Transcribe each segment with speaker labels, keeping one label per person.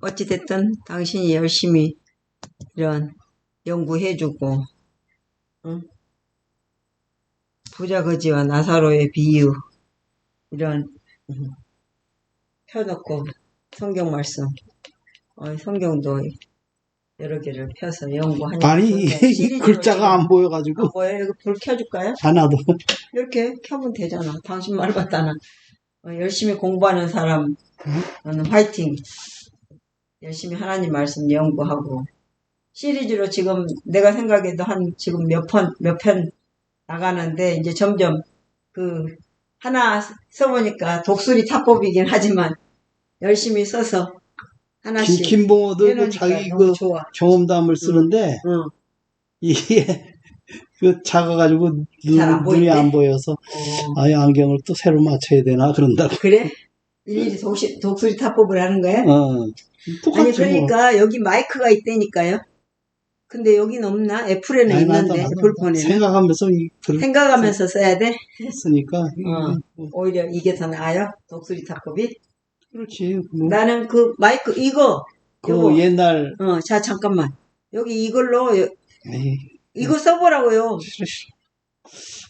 Speaker 1: 어찌됐든 당신이 열심히 이런 연구해주고, 응? 부자 거지와 나사로의 비유, 이런, 음, 펴놓고 성경 말씀, 어, 성경도 여러 개를 펴서 연구하니까.
Speaker 2: 아니 글자가 안 보여가지고
Speaker 1: 안 보여요? 이거 불 켜줄까요?
Speaker 2: 하나도
Speaker 1: 이렇게 켜면 되잖아. 당신 말 같다는. 어, 열심히 공부하는 사람, 는 화이팅. 열심히 하나님 말씀 연구하고. 시리즈로 지금 내가 생각해도 한 지금 몇 편, 몇 편 나가는데 이제 점점 그 하나 써보니까 독수리 타법이긴 하지만 열심히 써서
Speaker 2: 김,
Speaker 1: 하나씩
Speaker 2: 김봉호도 그
Speaker 1: 해놓으니까
Speaker 2: 자기 그. 경험담을 쓰는데
Speaker 1: 응.
Speaker 2: 이게 그 작아가지고 눈,
Speaker 1: 잘안
Speaker 2: 눈이. 안 보여서
Speaker 1: 어.
Speaker 2: 아예 안경을 또 새로 맞춰야 되나 그런다고
Speaker 1: 그래? 일일이 독시, 독수리 타법을 하는 거야?
Speaker 2: 어
Speaker 1: 아니
Speaker 2: 똑같죠
Speaker 1: 그러니까 여기 마이크가 있다니까요. 근데 여긴 없나? 애플에는
Speaker 2: 뭐. 아니,
Speaker 1: 있는데
Speaker 2: 맞아.
Speaker 1: 애플폰에는
Speaker 2: 생각하면서 이 글을
Speaker 1: 생각하면서 써야 돼.
Speaker 2: 쓰니까
Speaker 1: 어. 오히려 이게 더 나아요. 독수리 타법이.
Speaker 2: 그렇지 뭐,
Speaker 1: 나는 그 마이크 이거
Speaker 2: 그
Speaker 1: 요거.
Speaker 2: 옛날
Speaker 1: 어, 자 잠깐만. 여기 이걸로 요-
Speaker 2: 에이,
Speaker 1: 이거 써보라고요.
Speaker 2: 싫어, 싫어.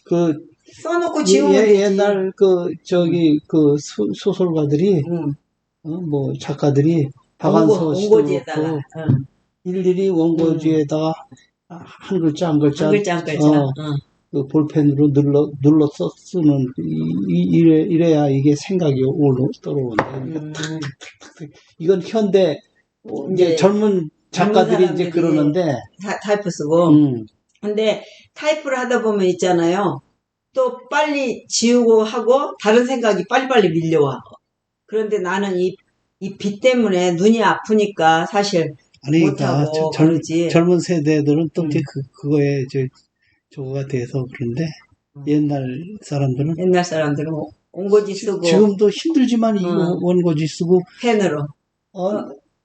Speaker 2: 그
Speaker 1: 써놓고 지우면
Speaker 2: 예,
Speaker 1: 되지.
Speaker 2: 옛날 그 저기 그 소, 소설가들이
Speaker 1: 응.
Speaker 2: 어, 뭐 작가들이 박완서 씨도 그렇고
Speaker 1: 응.
Speaker 2: 일일이 원고지에다가 한 글자 한 글자
Speaker 1: 한 글자 한 글자.
Speaker 2: 어,
Speaker 1: 응.
Speaker 2: 그 볼펜으로 눌러 눌러서 쓰는 이, 이- 이래 이래야 이게 생각이 올라 떨어오는데
Speaker 1: 음,
Speaker 2: 이건 현대 어, 이제
Speaker 1: 이제
Speaker 2: 젊은 작가들이 이제 그러는데
Speaker 1: 타, 타이프 쓰고.
Speaker 2: 음,
Speaker 1: 근데 타이프를 하다 보면 있잖아요. 또 빨리 지우고 하고 다른 생각이 빨리빨리 밀려와. 그런데 나는 이, 이빛 때문에 눈이 아프니까 사실
Speaker 2: 아니
Speaker 1: 못하고
Speaker 2: 저- 젊,
Speaker 1: 그러지.
Speaker 2: 젊은 세대들은 또 이제
Speaker 1: 음.
Speaker 2: 그 그거에 저 저거가 돼서 그런데
Speaker 1: 음.
Speaker 2: 옛날 사람들은
Speaker 1: 옛날 사람들은 온고지 쓰고
Speaker 2: 지금도 힘들지만
Speaker 1: 음.
Speaker 2: 원고지 쓰고
Speaker 1: 펜으로.
Speaker 2: 어,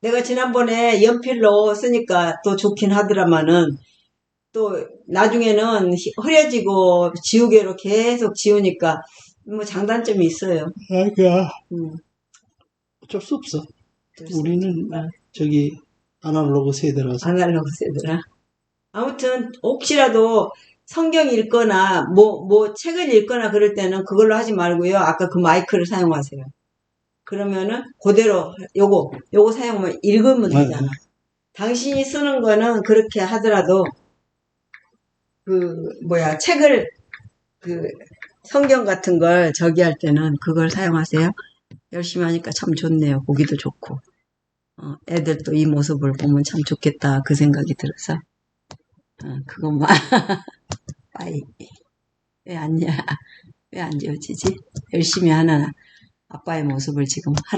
Speaker 1: 내가 지난번에 연필로 쓰니까 또 좋긴 하더라마는 또 나중에는 히- 흐려지고 지우개로 계속 지우니까 뭐 장단점이 있어요.
Speaker 2: 아이가
Speaker 1: 음.
Speaker 2: 어쩔 수 없어.
Speaker 1: 그래서
Speaker 2: 우리는
Speaker 1: 아.
Speaker 2: 저기 아날로그 세대라서
Speaker 1: 아날로그 세더라. 아무튼 혹시라도 성경 읽거나 뭐뭐 책을 읽거나 그럴 때는 그걸로 하지 말고요. 아까 그 마이크를 사용하세요. 그러면은 그대로 요거 요거 사용하면 읽으면
Speaker 2: 네.
Speaker 1: 되잖아. 당신이 쓰는 거는 그렇게 하더라도 그 뭐야 책을 그 성경 같은 걸 저기 할 때는 그걸 사용하세요. 열심히 하니까 참 좋네요. 보기도 좋고. 어, 애들 또이 모습을 보면 참 좋겠다 그 생각이 들어서 어, 그것만 빠이 왜안 왜안 지워지지 열심히 하는 아빠의 모습을 지금